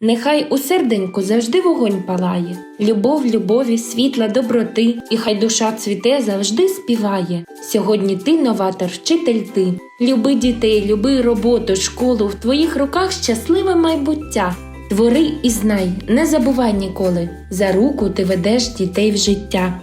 Нехай у серденьку завжди вогонь палає, любов, любові, світла, доброти, і хай душа цвіте завжди співає. Сьогодні ти, новатор, вчитель ти. Люби дітей, люби роботу, школу, в твоїх руках щасливе майбуття. Твори і знай, не забувай ніколи, за руку ти ведеш дітей в життя.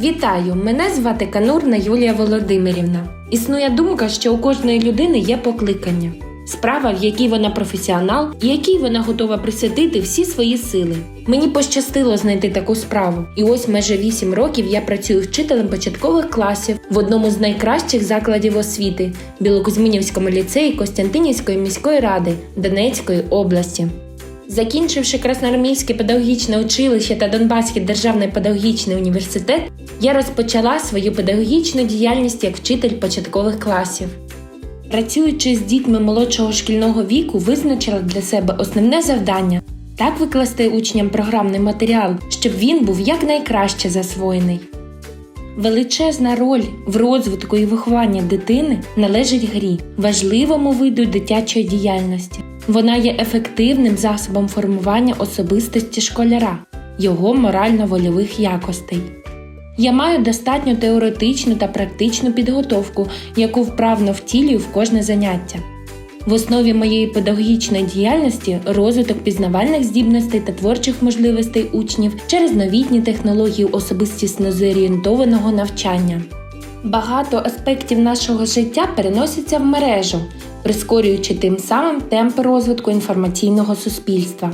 Вітаю! Мене звати Канурна Юлія Володимирівна. Існує думка, що у кожної людини є покликання. Справа, в якій вона професіонал і якій вона готова присвятити всі свої сили. Мені пощастило знайти таку справу, і ось майже 8 років я працюю вчителем початкових класів в одному з найкращих закладів освіти Білокузьминівському ліцеї Костянтинівської міської ради Донецької області. Закінчивши Красноармійське педагогічне училище та Донбаський державний педагогічний університет, я розпочала свою педагогічну діяльність як вчитель початкових класів. Працюючи з дітьми молодшого шкільного віку, визначила для себе основне завдання так викласти учням програмний матеріал, щоб він був якнайкраще засвоєний. Величезна роль в розвитку і вихованні дитини належить грі, важливому виду дитячої діяльності. Вона є ефективним засобом формування особистості школяра, його морально-вольових якостей. Я маю достатньо теоретичну та практичну підготовку, яку вправно втілюю в кожне заняття. В основі моєї педагогічної діяльності розвиток пізнавальних здібностей та творчих можливостей учнів через новітні технології особистісно зорієнтованого навчання. Багато аспектів нашого життя переносяться в мережу, прискорюючи тим самим темп розвитку інформаційного суспільства.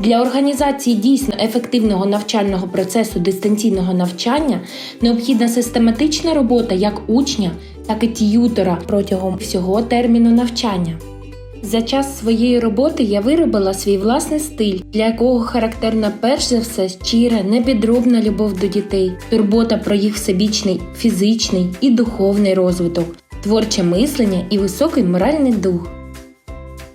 Для організації дійсно ефективного навчального процесу дистанційного навчання необхідна систематична робота як учня, так і т'ютора протягом всього терміну навчання. За час своєї роботи я виробила свій власний стиль, для якого характерна перш за все щира, непідробна любов до дітей, турбота про їх всебічний фізичний і духовний розвиток, творче мислення і високий моральний дух.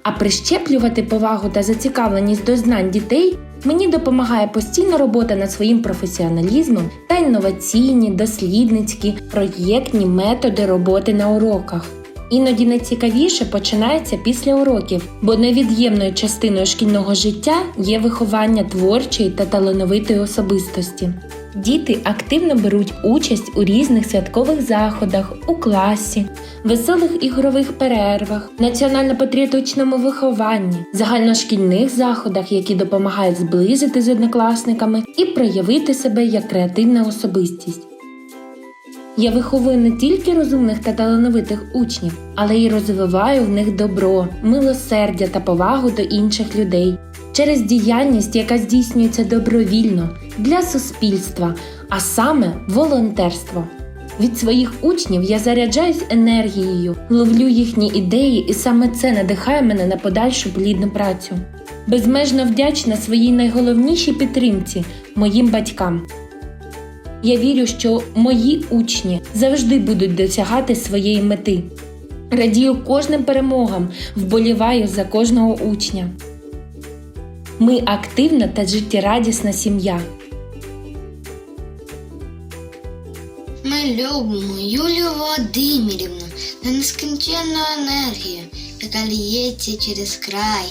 А прищеплювати повагу та зацікавленість до знань дітей мені допомагає постійна робота над своїм професіоналізмом та інноваційні, дослідницькі, проєктні методи роботи на уроках. Іноді найцікавіше починається після уроків, бо невід'ємною частиною шкільного життя є виховання творчої та талановитої особистості. Діти активно беруть участь у різних святкових заходах у класі, веселих ігрових перервах, національно-патріотичному вихованні, загальношкільних заходах, які допомагають зблизити з однокласниками і проявити себе як креативна особистість. Я виховую не тільки розумних та талановитих учнів, але й розвиваю в них добро, милосердя та повагу до інших людей через діяльність, яка здійснюється добровільно для суспільства, а саме волонтерство. Від своїх учнів я заряджаюсь енергією, ловлю їхні ідеї, і саме це надихає мене на подальшу плідну працю. Безмежно вдячна своїй найголовнішій підтримці моїм батькам. Я вірю, що мої учні завжди будуть досягати своєї мети. Радію кожним перемогам, вболіваю за кожного учня. Ми активна та життєрадісна сім'я. Ми любимо Юлію Володимирівну та нескінченну енергію, яка ліється через край.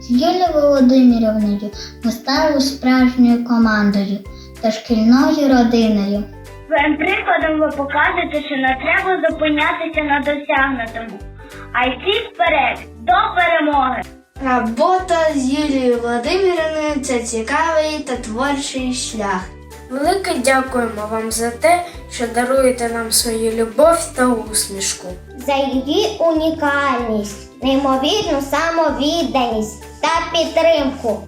З Юлією Володимирівною ми стали справжньою командою та шкільною родиною. Своїм прикладом ви покажете, що не треба зупинятися на досягнутому, а йти вперед до перемоги. Робота з Юлією Володимирівною це цікавий та творчий шлях. Велике дякуємо вам за те, що даруєте нам свою любов та усмішку. за її унікальність, неймовірну самовідданість та підтримку.